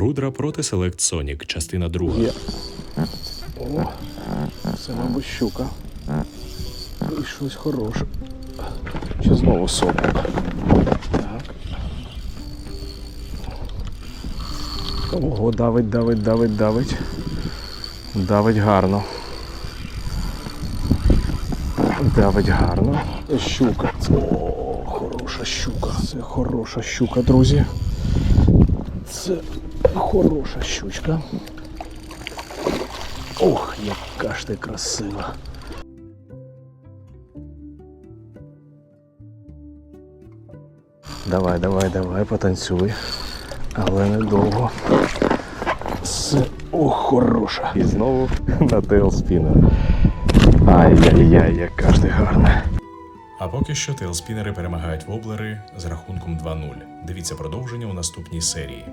Рудра проти Select Sonic, частина друга. Є. О, це, мабуть, щука. І щось хороше. Чи знову сопок. Ого, давить, давить, давить, давить. Давить гарно. Давить гарно. Щука. О, хороша щука. Це хороша щука, друзі. Це хороша щучка. Ох, яка ж ти красива. Давай, давай, давай, потанцюй. Але недовго. Все. Ох, хороша. І знову на тейлспінер. Ай-яй-яй, яка ж ти гарна. А поки що тейлспінери перемагають воблери з рахунком 2-0. Дивіться продовження у наступній серії.